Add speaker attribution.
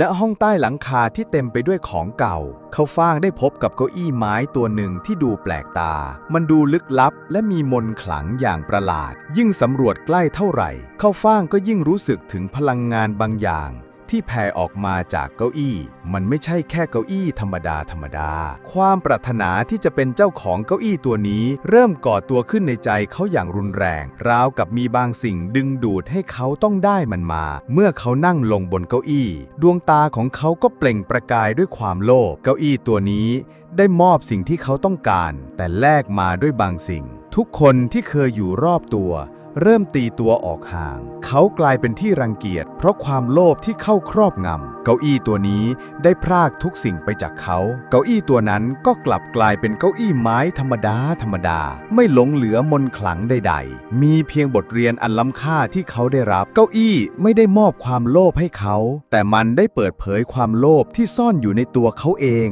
Speaker 1: ณห้องใต้หลังคาที่เต็มไปด้วยของเก่า เขาฟ้างได้พบกับเก้าอี้ไม้ตัวหนึ่งที่ดูแปลกตา มันดูลึกลับและมีมนขลังอย่างประหลาด ยิ่งสำรวจใกล้เท่าไหร่ เขาฟ้างก็ยิ่งรู้สึกถึงพลังงานบางอย่าง ที่แผ่ออกมาจากเก้าอี้ มันไม่ใช่แค่เก้าอี้ธรรมดาธรรมดา ความปรารถนาที่จะเป็นเจ้าของเก้าอี้ตัวนี้ เริ่มก่อตัวขึ้นในใจเขาอย่างรุนแรง ราวกับมีบางสิ่งดึงดูดให้เขาต้องได้มันมา เมื่อเขานั่งลงบนเก้าอี้ ดวงตาของเขาก็เปล่งประกายด้วยความโลภเก้าอี้ตัวนี้ได้มอบสิ่งที่เขาต้องการ แต่แลกมาด้วยบางสิ่ง ทุกคนที่เคยอยู่รอบตัว เริ่มตีตัวออกห่าง เขากลายเป็นที่รังเกียจ เพราะความโลภที่เข้าครอบงำ เก้าอี้ตัวนี้ได้พรากทุกสิ่งไปจากเขา เก้าอี้ตัวนั้นก็กลับกลายเป็นเก้าอี้ไม้ธรรมดาธรรมดา ไม่หลงเหลือมนขลังใด ๆ มีเพียงบทเรียนอันล้ำค่าที่เขาได้รับ เก้าอี้ไม่ได้มอบความโลภให้เขา แต่มันได้เปิดเผยความโลภที่ซ่อนอยู่ในตัวเขาเอง